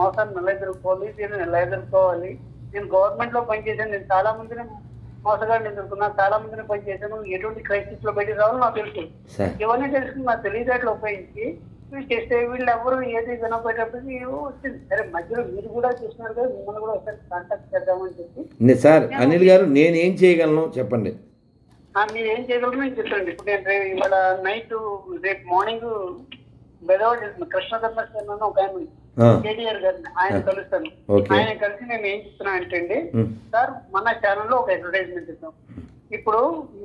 మోసాన్ని నిలెదుర్కోవాలి దీన్ని నిలెదుర్కోవాలి. నేను గవర్నమెంట్లో పనిచేశాను నేను చాలా మందిని మోసగాడిని ఎదుర్కొన్నాను చాలా మందిని పనిచేశాను. ఎటువంటి క్రైసిస్లో బయటికి రావాలో నాకు తెలుసు. ఇవన్నీ తెలుసుకుని నా తెలివితేటలు ఉపయోగించి వీళ్ళు చేస్తే వీళ్ళు ఎవరు ఏది వినపోయేటప్పటికి వచ్చింది. సరే మధ్యలో మీరు కూడా చూస్తున్నారు కదా మిమ్మల్ని కూడా ఒకసారి కాంటాక్ట్ చేద్దామని చెప్పి. సార్ అనిల్ గారు నేను ఏం చేయగలను చెప్పండి. మీరు ఏం చేయగలరు నేను చెప్తాండి ఇప్పుడు నేను రేపు ఇవాళ నైట్ రేపు మార్నింగ్ బెదవాడ కృష్ణ ధర్మస్థానం ఒక ఆయన కేటీఆర్ గారిని ఆయన కలుస్తాను. ఆయన కలిసి నేను ఏం చెప్తున్నా అంటే సార్ మన ఛానల్లో ఒక అడ్వర్టైజ్మెంట్ ఇద్దాం. ఇప్పుడు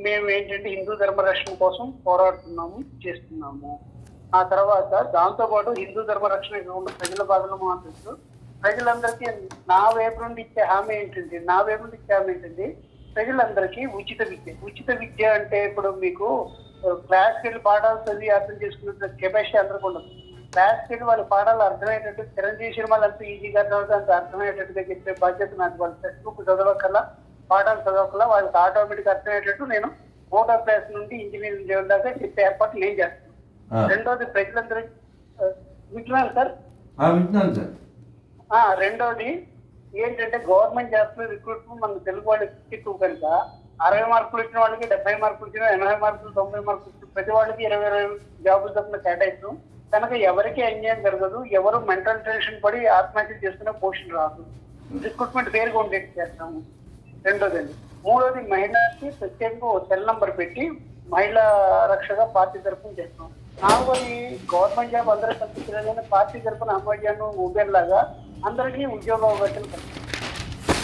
మేము ఏంటంటే హిందూ ధర్మ రక్షణ కోసం పోరాడుతున్నాము చేస్తున్నాము. ఆ తర్వాత దాంతో పాటు హిందూ ధర్మ రక్షణ ప్రజల బాధలు మాట్లాడుతూ ప్రజలందరికీ నా వైపు నుండి ఇచ్చే హామీ ఏంటంటే నా వైపు నుండి ఇచ్చే హామీ ఏంటంటే ప్రజలందరికీ ఉచిత విద్య. ఉచిత విద్య అంటే ఇప్పుడు మీకు క్లాస్కి వెళ్ళి పాఠాలు చదివి అర్థం చేసుకున్న కెపాసిటీ అందరికీ ఉండదు. క్లాస్కి వెళ్ళి పాఠాలు అర్థమయ్యేటట్టు చిరంజీవి సినిమాలు అంత ఈజీగా అర్థమవుతుంది అంత అర్థమయ్యేటట్టుగా చెప్పే బాధ్యత నాకు వాళ్ళ టెక్స్ట్ బుక్ చదవకల్లా పాఠాలు చదవకల్లా వాళ్ళకి ఆటోమేటిక్ అర్థమయ్యేటట్టు నేను మోటార్ క్లాస్ నుండి ఇంజనీరింగ్ లెవెల్ దాకా చెప్పే ఏర్పాట్లు నేను చేస్తాను. రెండోది ప్రజలందరూ వింటున్నాను సార్. రెండోది ఏంటంటే గవర్నమెంట్ చేస్తున్న రిక్రూట్మెంట్ మన తెలుగు వాళ్ళకి ఎక్కువ కనుక అరవై మార్కులు ఇచ్చిన వాళ్ళకి డెబ్బై మార్కులు ఇచ్చిన ఎనభై మార్కులు తొంభై మార్కులు ఇచ్చిన ప్రతి వాళ్ళకి ఇరవై ఇరవై జాబులు తప్పున కేటాయిస్తాం. కనుక ఎవరికి అన్యాయం జరగదు ఎవరు మెంటల్ టెన్షన్ పడి ఆత్మహత్య చేసుకునే పోషన్ రాదు. రిక్రూట్మెంట్ పేరుగా ఉండేది చేస్తాము. రెండోదండి మూడోది మహిళకి ప్రత్యేకంగా ఒక సెల్ నంబర్ పెట్టి మహిళా రక్షగా పార్టీ తరఫున చేస్తాం నాలుగోది గవర్నమెంట్ జాబ్ అందరూ కల్పించలేదని పార్టీ తరఫున అమ్మాయిజాన్ ఉబేర్ లాగా అందరికీ ఉద్యోగ అవకాశాలు కల్పిస్తాం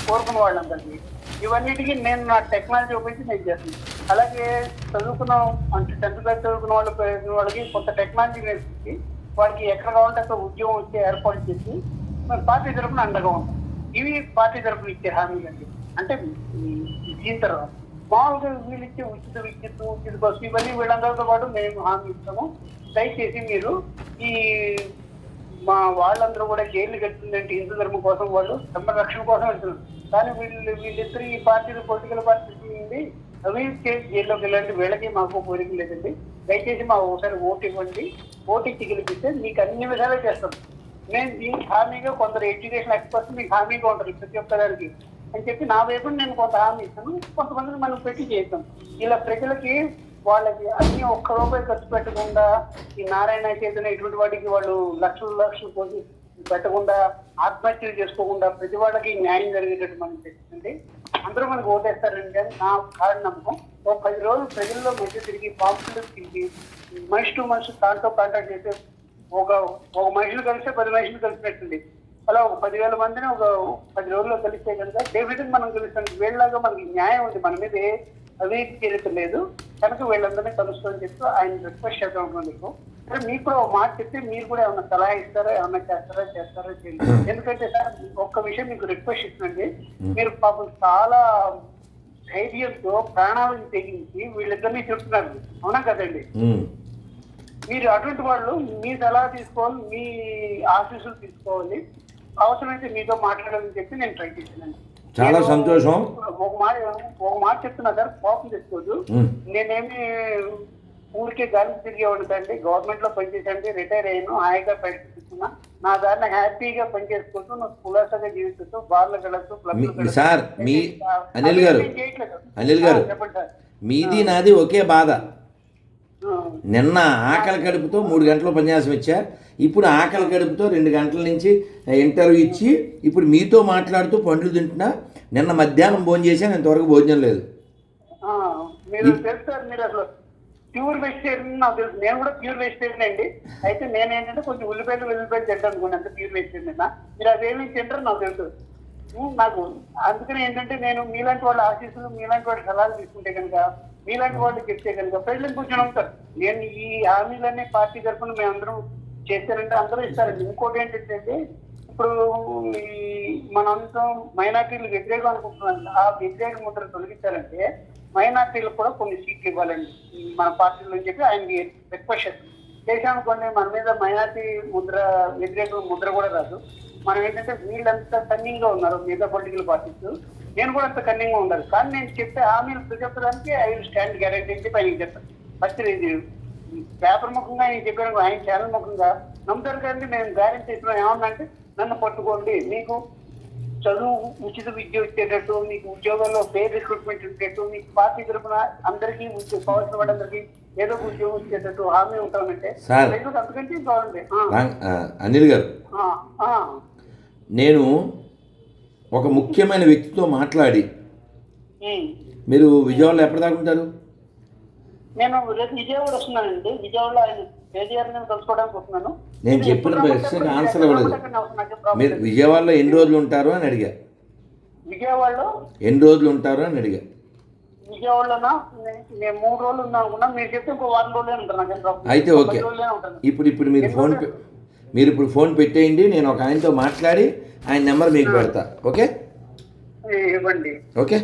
కోరుకున్న వాళ్ళందరికీ. ఇవన్నిటికీ నేను నా టెక్నాలజీ ఉపయోగించి నేను చేస్తాను. అలాగే చదువుకున్న అంటే టెన్త్ క్లాస్ చదువుకున్న వాళ్ళు వాళ్ళకి కొంత టెక్నాలజీ నేర్పించి వాళ్ళకి ఎక్కడ కావాలంటే అక్కడ ఉద్యోగం వచ్చే ఏర్పాటు చేసి మరి పార్టీ తరఫున అండగా ఉంటాం. ఇవి పార్టీ తరఫున ఇచ్చే హామీలు అండి. అంటే ఈ- దీని తర్వాత మామూలుగా వీళ్ళు ఇచ్చే ఉచిత విద్యుత్ ఉచిత బస్సు ఇవన్నీ వీళ్ళందరితో పాటు మేము హామీ ఇస్తాము. దయచేసి మీరు ఈ మా వాళ్ళందరూ కూడా జైలు కట్టిందంటే హిందూ ధర్మం కోసం వాళ్ళు ధర్మ రక్షణ కోసం వెళ్తున్నారు. కానీ వీళ్ళు వీళ్ళిద్దరు ఈ పార్టీలు పొలిటికల్ పార్టీ ఉంది అవి చేసి జైల్లోకి వెళ్ళండి వీళ్ళకి మాకు కోరిక లేదండి. దయచేసి మా ఒకసారి ఓటు ఇవ్వండి. ఓటు ఇచ్చి గెలిపిస్తే మీకు అన్ని విధాలు చేస్తాం. నేను దీనికి హామీగా కొందరు ఎడ్యుకేషన్ ఎక్స్పర్ట్స్ మీకు హామీగా ఉంటారు ప్రతి ఒక్కదానికి అని చెప్పి నా వైపు నేను కొంత హామీ ఇస్తాను. కొంతమందిని మనం పెట్టి చేస్తాం ఇలా ప్రజలకి వాళ్ళకి అన్ని ఒక్క రూపాయి ఖర్చు పెట్టకుండా ఈ నారాయణ చైతన్య ఇటువంటి వాటికి వాళ్ళు లక్షలు లక్షలు పోసి పెట్టకుండా ఆత్మహత్యలు చేసుకోకుండా ప్రతి వాళ్ళకి న్యాయం జరిగేటట్టు మనం చేస్తుంది అందరూ మనకు ఓటేస్తారండి అని నా కారణం ఓ ఒక పది రోజులు ప్రజల్లో మధ్య తిరిగి పాంపులు తిరిగి మనిషి టు మనిషి దాంతో కాంటాక్ట్ చేసే ఒక ఒక మనుషులు కలిస్తే పది మనుషులు కలిసినట్టుంది. అలా ఒక పదివేల మందిని ఒక పది రోజుల్లో కలిస్తే కనుక డేవిడ్ మనం కలుస్తాం వీళ్ళలాగా మనకి న్యాయం ఉంది. మన మీద చరిత్ర లేదు. కనుక వీళ్ళందరినీ కలుస్తామని చెప్పి ఆయన రిక్వెస్ట్ చేద్దాం మీకు మీకు కూడా ఒక మాట చెప్తే మీరు కూడా ఏమన్నా సలహా ఇస్తారా ఏమన్నా చేస్తారా చేస్తారా చేయండి ఎందుకంటే సార్ ఒక్క విషయం మీకు రిక్వెస్ట్ ఇస్తుందండి మీరు పాపం చాలా ధైర్యంతో ప్రాణాలను తెగించి వీళ్ళిద్దరినీ చెప్తున్నారు. అవునా కదండి? ఉమ్, మీరు అటువంటి వాళ్ళు మీ సలహా తీసుకోవాలి మీ ఆశీస్సులు తీసుకోవాలి. అవసరమైతే మీతో మాట్లాడాలని చెప్పి నేను ట్రై చేశానండి. చాలా సంతోషం. ఒక మాట ఒక మాట చెప్తున్నా సార్ కోపం తెచ్చుకోదు. నేనేమి ఊరికే గాలి తిరిగేవాడిని అండి గవర్నమెంట్లో పనిచేసండి రిటైర్ అయ్యాను హాయిగా ప్రయత్నిస్తున్నా నా దాన్ని హ్యాపీగా పనిచేసుకుంటూ నువ్వు కులాసగా జీవిస్తూ బార్లకు వెళ్ళచ్చు. సార్, మీ అనిల్ గారు. అనిల్ గారు. మీది నాది ఒకే బాధ. నిన్న ఆకలి కడుపుతో మూడు గంటలు ఉపన్యాసం ఇచ్చా. ఇప్పుడు ఆకలి కడుపుతో రెండు గంటల నుంచి ఇంటర్వ్యూ ఇచ్చి ఇప్పుడు మీతో మాట్లాడుతూ పండ్లు తింటున్నా. నిన్న మధ్యాహ్నం భోజనం చేశాను ఇంతవరకు భోజనం లేదు. మీరు తెలుసు మీరు అసలు ప్యూర్ వెజిటేరియన్ నాకు తెలుసు. నేను కూడా ప్యూర్ వెజిటేరియన్ అండి. అయితే నేను ఏంటంటే కొంచెం ఉల్లిపాయలు వెల్లిపాయలు తింటాను అనుకోండి అంత ప్యూర్ వెజిటేరియన్ మీరు అవేమి తింటారు నాకు తెలుసు. నాకు అందుకని ఏంటంటే నేను మీలాంటి వాళ్ళ ఆశీస్సులు మీలాంటి వాళ్ళ సలహాలు తీసుకుంటే కనుక మీలాంటి వాళ్ళు చెప్తే కనుక ప్రజలకు కూర్చొని ఉంటారు. నేను ఈ హామీలన్నీ పార్టీ తరఫున మేమందరం చేశారంటే అందరూ ఇస్తారండి. ఇంకోటి ఏంటంటే ఇప్పుడు ఈ మనంతా మైనార్టీలు వ్యతిరేకం అనుకుంటున్నాం ఆ వ్యతిరేక ముద్ర తొలగించాలంటే మైనార్టీలకు కూడా కొన్ని సీట్లు ఇవ్వాలండి. మన పార్టీలో అని చెప్పి ఆయన రిక్వెస్ట్ చేశాను చేశామనుకోండి మన మీద మైనార్టీ ముద్ర వ్యతిరేక ముద్ర కూడా రాదు. మనం ఏంటంటే వీళ్ళంతా కన్నింగ్గా ఉన్నారు మిగతా పొలిటికల్ పార్టీస్ నేను కూడా అంత కన్నింగ్ ఉండాలి కానీ నేను చెప్పే హామీలు చెప్పడానికి ఐ విల్ స్టాండ్ గ్యారెంటీ అని చెప్పి ఆయనకి చెప్తాను ఫస్ట్ ఇది పేపర్ ముఖంగా ఆయన చెప్పాను ఆయన ఛానల్ ముఖంగా నమ్ముతారు కానీ నేను గ్యారెంటీ ఇస్తున్నాను ఏమన్నా నన్ను పట్టుకోండి. మీకు చదువు ఉచిత విద్య ఇచ్చేటట్టు మీకు ఉద్యోగాల్లో పేర్ రిక్రూట్మెంట్ ఇచ్చేటట్టు మీకు పార్టీ తరఫున అందరికీ ఉద్యోగం కావాల్సిన వాళ్ళందరికీ ఏదో ఉద్యోగం ఇచ్చేటట్టు హామీ. ఎందుకు అంతకంటే ఆ, అనిల్ గారు. నేను ఒక ముఖ్యమైన వ్యక్తితో మాట్లాడి. మీరు విజయవాడలో ఎప్పటిదాకా ఉంటారు? నేను రేపు విజయవాడ వస్తున్నానండి. విజయవాడలో ఆయన నేను కలుసుకోవడానికి చెప్పిన ప్రశ్నకి ఆన్సర్ ఇవ్వలేదు. మీరు. విజయవాడలో ఎన్ని రోజులు ఉంటారు అని అడిగా. విజయవాడలో? ఎన్ని రోజులు ఉంటారు అని అడిగా. విజయవాడలోనా? నేను మూడు రోజులు ఉన్నాను అనుకున్నా. మీరు చెప్తే ఇంకో వారం రోజులే ఉంటాను నాకేం ప్రాబ్లం లేదు. అయితే ఓకే. ఇప్పుడు ఇప్పుడు మీరు ఫోన్ మీరు ఇప్పుడు ఫోన్ పెట్టేయండి. నేను ఒక ఆయనతో మాట్లాడి ఆయన నెంబర్ మీకు పెడతా ఓకే? ఇవ్వండి. ఓకే?